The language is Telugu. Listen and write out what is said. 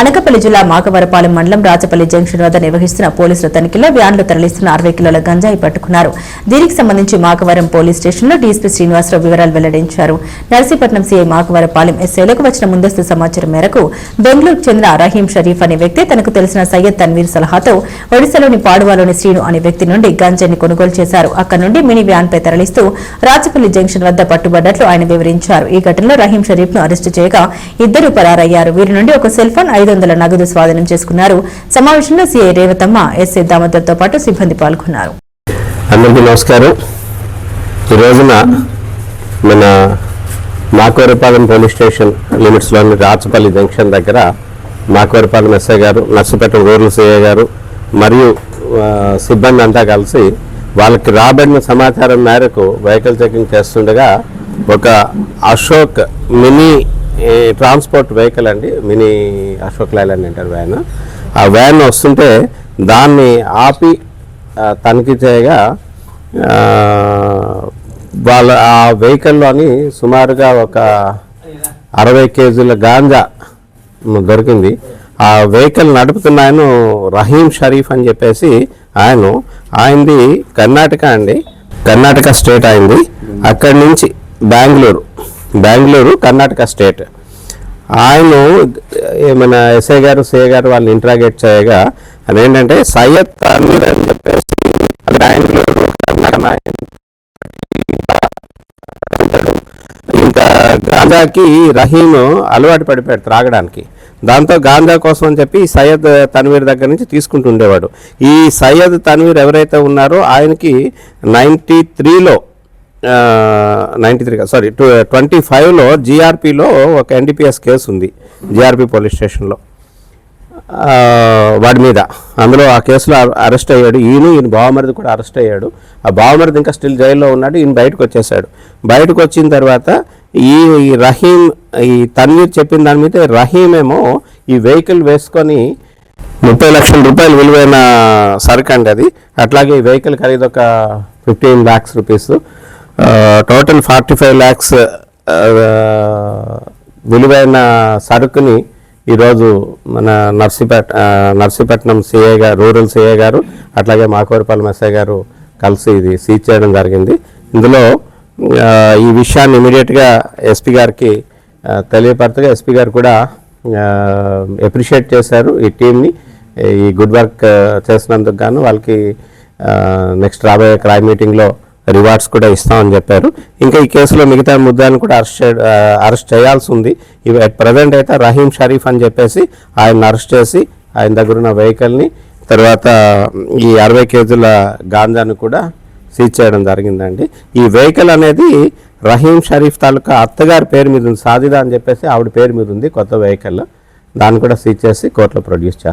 అనకపల్లి జిల్లా మాకవరపాలెం మండలం రాజపల్లి జంక్షన్ వద్ద నిర్వహిస్తున్న పోలీసుల తనిఖీలో వ్యాన్లు తరలిస్తున్న అరవై కిలోల గంజాయి పట్టుకున్నారు. దీనికి సంబంధించి మాకవరం పోలీస్ స్టేషన్లో డీఎస్పీ శ్రీనివాసరావు వివరాలు వెల్లడించారు. నర్సీపట్నం సీఐ మాగవరపాలెం ఎస్ఐలకు వచ్చిన ముందస్తు సమాచారం మేరకు బెంగళూరుకు చెందిన రహీం షరీఫ్ అనే వ్యక్తి తనకు తెలిసిన సయ్యద్ తన్వీర్ సలహాతో ఒడిశాలోని పాడువాలోని శ్రీను అనే వ్యక్తి నుండి గంజాయిని కొనుగోలు చేశారు. అక్కడి నుండి మినీ వ్యాన్ పై తరలిస్తూ రాచపల్లి జంక్షన్ వద్ద పట్టుబడ్డట్లు ఆయన వివరించారు. ఈ ఘటనలో రహీం షరీఫ్ను అరెస్టు చేయగా ఇద్దరు పరారయ్యారు. వీరి నుండి ఒక సెల్ ఫోన్ ఐదు వందల నగదు స్వాధీనం చేసుకున్నారు. సమావేశంలో సీఐ రేవతమ్మ ఎస్ఐ దామోదర్తో పాటు సిబ్బంది పాల్గొన్నారు. అందరికీ నమస్కారం. ఈ రోజున మన మాకవరపాలెం పోలీస్ స్టేషన్ లిమిట్స్లోని రాచపల్లి జంక్షన్ దగ్గర మాకవరపాలెం ఎస్ఐ గారు నర్సుపేట రూరల్ సిఐ గారు మరియు సిబ్బంది అంతా కలిసి వాళ్ళకి రాబడిన సమాచారం మేరకు వెహికల్ చెకింగ్ చేస్తుండగా ఒక అశోక్ మినీ ట్రాన్స్పోర్ట్ వెహికల్ అండి మినీ అశోక్ లైలాండ్ అంటారు వ్యాన్. ఆ వ్యాన్ వస్తుంటే దాన్ని ఆపి తనిఖీ చేయగా వాళ్ళ ఆ వెహికల్లోని సుమారుగా ఒక అరవై కేజీల గాంజా దొరికింది. ఆ వెహికల్ నడుపుతున్న ఆయన రహీం షరీఫ్ అని చెప్పేసి ఆయన ఆయనది కర్ణాటక అండి. కర్ణాటక స్టేట్ అయింది అక్కడి నుంచి బెంగళూరు. బెంగళూరు కర్ణాటక స్టేట్. ఆయన ఏమైనా ఎస్ఐ గారు సిఐ గారు వాళ్ళని ఇంట్రాగేట్ చేయగా అదేంటంటే సయ్యద్ తన్వీర్ అని చెప్పేసి బెంగళూరు ఇంకా గాంజాకి రహీమ్ అలవాటు పడిపోయాడు త్రాగడానికి. దాంతో గాంజా కోసం అని చెప్పి సయ్యద్ తన్వీర్ దగ్గర నుంచి తీసుకుంటూ ఉండేవాడు. ఈ సయ్యద్ తన్వీర్ ఎవరైతే ఉన్నారో ఆయనకి నైంటీ త్రీలో ninety three sorry two twenty ఫైవ్లో జీఆర్పిలో ఒక ఎన్డీపీఎస్ కేసు ఉంది జీఆర్పి పోలీస్ స్టేషన్లో వాడి మీద. అందులో ఆ కేసులో అరెస్ట్ అయ్యాడు. ఈయన ఈయన బావమరిది కూడా అరెస్ట్ అయ్యాడు. ఆ బావమరిది ఇంకా స్టిల్ జైల్లో ఉన్నాడు. ఈయన బయటకు వచ్చేసాడు బయటకు వచ్చిన తర్వాత ఈ ఈ రహీం ఈ తన్వీర్ చెప్పిన దాని మీద రహీం ఏమో ఈ వెహికల్ వేసుకొని ముప్పై లక్షల రూపాయలు విలువైన సరుకు అండి అది. అట్లాగే ఈ వెహికల్ ఖరీదు ఒక fifteen lakhs rupees total forty five lakhs విలువైన సరుకుని ఈరోజు మన నర్సీపేట నర్సీపట్నం సిఏ గారు రూరల్ సిఏ గారు అట్లాగే మాకవరపాలెం ఎస్ఐ గారు కలిసి ఇది సీజ్ చేయడం జరిగింది. ఇందులో ఈ విషయాన్ని ఇమీడియట్గా ఎస్పీ గారికి ఆ, తెలియపరచగా ఎస్పీ గారు కూడా ఎప్రిషియేట్ చేశారు ఈ టీంని ఈ గుడ్ వర్క్ చేసినందుకు గాను వాళ్ళకి నెక్స్ట్ రాబోయే క్రైమ్ మీటింగ్లో రివార్డ్స్ కూడా ఇస్తామని చెప్పారు. ఇంకా ఈ కేసులో మిగతా ముద్దాలను కూడా అరెస్ట్ అరెస్ట్ చేయాల్సి ఉంది. ఇవి అట్ ప్రజెంట్ అయితే రహీం షరీఫ్ అని చెప్పేసి ఆయన అరెస్ట్ చేసి ఆయన దగ్గర ఉన్న వెహికల్ని తర్వాత ఈ అరవై కేజీల గాంజాను కూడా సీజ్ చేయడం జరిగిందండి. ఈ వెహికల్ అనేది రహీం షరీఫ్ తాలూకా అత్తగారి పేరు మీద ఉంది. సాజిదా అని చెప్పేసి ఆవిడ పేరు మీద ఉంది కొత్త వెహికల్ దాన్ని కూడా సీజ్ చేసి కోర్టులో ప్రొడ్యూస్ చేస్తారు.